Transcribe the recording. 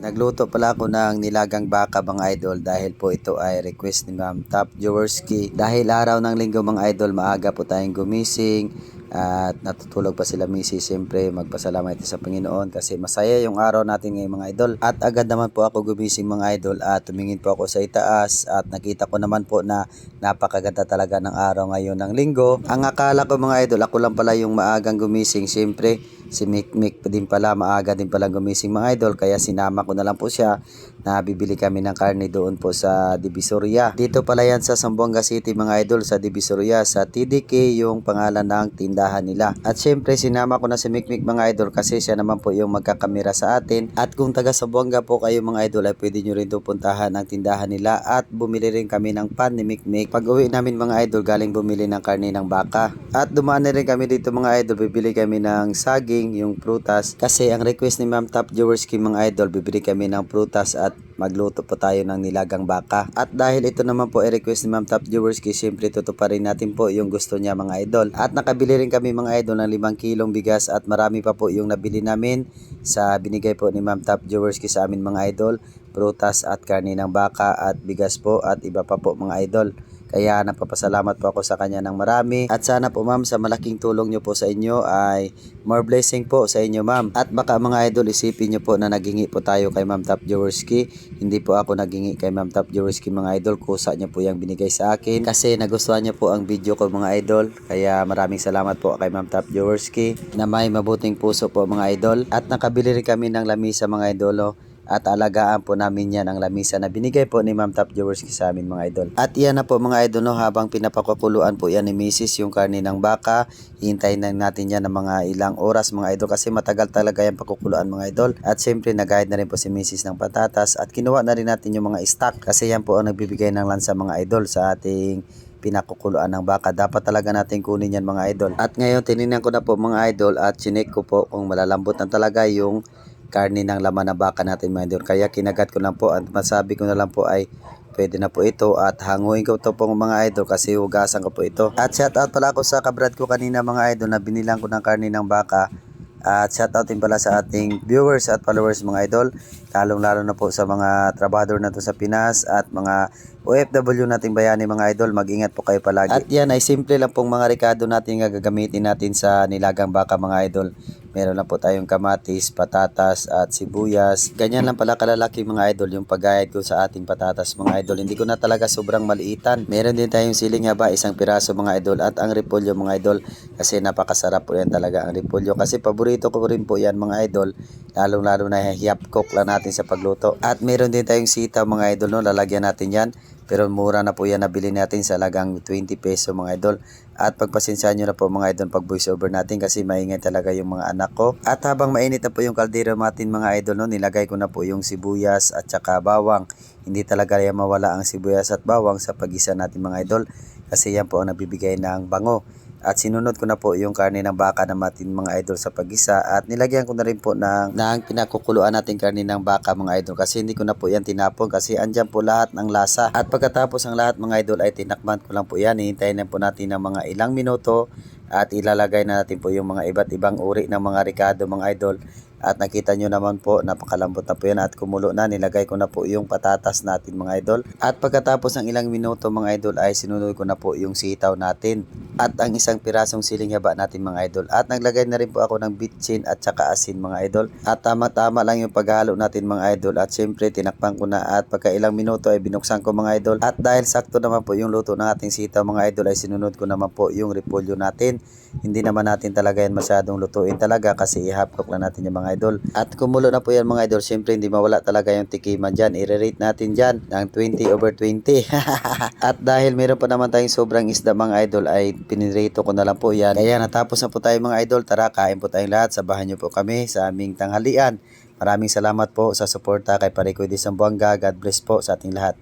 Nagluto pala ako ng nilagang baka mga idol dahil po ito ay request ni Ma'am Top Jaworski. Dahil araw ng linggo mga idol, maaga po tayong gumising at natutulog pa sila misi. Siyempre magpasalamat tayo sa Panginoon kasi masaya yung araw natin ngayon mga idol. At agad naman po ako gumising mga idol at tumingin po ako sa itaas at nakita ko naman po na napakaganda talaga ng araw ngayon ng linggo. Ang akala ko mga idol, ako lang pala yung maagang gumising. Siyempre si Mick Mick din pala maaga din pala gumising mga idol kaya sinama ko na lang po siya na bibili kami ng karne doon po sa Divisoria. Dito pala yan sa Zamboanga City mga idol sa Divisoria sa TDK yung pangalan ng tindahan nila. At syempre sinama ko na si Mick mga idol kasi siya naman po yung magkakamera sa atin. At kung taga Zamboanga po kayo mga idol ay pwede nyo rin puntahan ang tindahan nila at bumili rin kami ng pan ni Mick. Pag uwi namin mga idol galing bumili ng karne ng baka. At dumaan na rin kami dito mga idol bibili kami ng saging yung prutas kasi ang request ni Ma'am Top Jaworski mga idol bibili kami ng prutas at magluto po tayo ng nilagang baka. At dahil ito naman po ay request ni Ma'am Top Jaworski, siyempre tutuparin natin po yung gusto niya mga idol. At nakabili rin kami mga idol ng 5 kilong bigas at marami pa po yung nabili namin sa binigay po ni Ma'am Top Jaworski sa amin mga idol. Prutas at karne ng baka at bigas po at iba pa po mga idol. Kaya napapasalamat po ako sa kanya ng marami. At sana po ma'am sa malaking tulong nyo po sa inyo ay more blessing po sa inyo ma'am. At baka mga idol isipin nyo po na nagingi po tayo kay ma'am Top Jaworski. Hindi po ako nagingi kay ma'am Top Jaworski mga idol. Kusa niya po yung binigay sa akin. Kasi nagustuhan niya po ang video ko mga idol. Kaya maraming salamat po kay ma'am Top Jaworski na may mabuting puso po mga idol. At nakabili rin kami ng lamisa mga idolo at alagaan po namin yan ang lamisa na binigay po ni Ma'am Top Jaworski sa amin mga idol. At iyan na po mga idol no, habang pinapakukuluan po yan ni Mrs. yung karne ng baka, hintayin na natin yan ng mga ilang oras mga idol kasi matagal talaga yung pakukuluan mga idol. At syempre nagahid na rin po si Mrs. ng patatas at kinuha na rin natin yung mga stock kasi yan po ang nagbibigay ng lansa mga idol sa ating pinakukuluan ng baka. Dapat talaga natin kunin yan mga idol. At ngayon tinignan ko na po mga idol at chinek ko po kung malalambot na talaga yung karne ng laman ng baka natin mga. Kaya kinagat ko lang po at masabi ko na lang po ay pwede na po ito at hanguin ko to po mga idol kasi hugasan ko po ito. At shout out pala ako sa kabrad ko kanina mga idol na binilang ko ng karne ng baka. At shout out din pala sa ating viewers at followers mga idol. Lalong lalo na po sa mga trabador na sa Pinas at mga OFW nating bayani mga idol. Mag-ingat po kayo palagi. At yan ay simple lang pong mga rekado natin nga gagamitin natin sa nilagang baka mga idol. Meron lang po tayong kamatis, patatas at sibuyas. Ganyan lang pala kalalaki mga idol yung pagayad ko sa ating patatas mga idol. Hindi ko na talaga sobrang maliitan. Meron din tayong siling haba, isang piraso mga idol at ang repolyo mga idol kasi napakasarap po yan talaga ang repolyo. Kasi paborito ko rin po yan mga idol. Lalong lalo na hiyap cook lang natin sa pagluto. At meron din tayong sitaw mga idol no, lalagyan natin yan. Pero mura na po yan nabili natin sa lagang 20 peso mga idol. At pagpasensyahan nyo na po mga idol pag voice over natin kasi maingay talaga yung mga anak ko. At habang mainit na po yung kaldero natin mga idol no, nilagay ko na po yung sibuyas at saka bawang. Hindi talaga yan mawala ang sibuyas at bawang sa pagisa natin mga idol kasi yan po ang nabibigay ng bango. At sinunod ko na po yung karne ng baka na matin mga idol sa pagisa at nilagyan ko na rin po ng, ng pinakukuluan natin karne ng baka mga idol kasi hindi ko na po yan tinapon kasi andyan po lahat ng lasa. At pagkatapos ang lahat mga idol ay tinakman ko lang po yan. Hihintayin na po natin ng mga ilang minuto at ilalagay na natin po yung mga iba't ibang uri ng mga ricado mga idol. At nakita nyo naman po, napakalambot na po yan at kumulo na. Nilagay ko na po yung patatas natin mga idol. At pagkatapos ng ilang minuto mga idol ay sinunod ko na po yung sitaw natin. At ang isang pirasong siling haba natin mga idol. At naglagay na rin po ako ng bitchin at saka asin mga idol. At tama-tama lang yung paghalo natin mga idol. At syempre tinakpan ko na at pagka ilang minuto ay binuksan ko mga idol. At dahil sakto naman po yung luto ng ating sitaw mga idol ay sinunod ko naman po yung repolyo natin. Hindi naman natin talaga yan masyadong lutuin talaga kasi ihapkok lang natin yung mga idol. At kumulo na po yan mga idol. Siyempre hindi mawala talaga yung tikiman dyan. I-rate natin dyan ng 20 over 20. At dahil meron pa naman tayong sobrang isda mga idol ay pinirito ko na lang po yan. Kaya natapos na po tayo mga idol. Tara kain po tayong lahat. Sabahan nyo po kami sa aming tanghalian. Maraming salamat po sa suporta kay Parikoy de. God bless po sa ating lahat.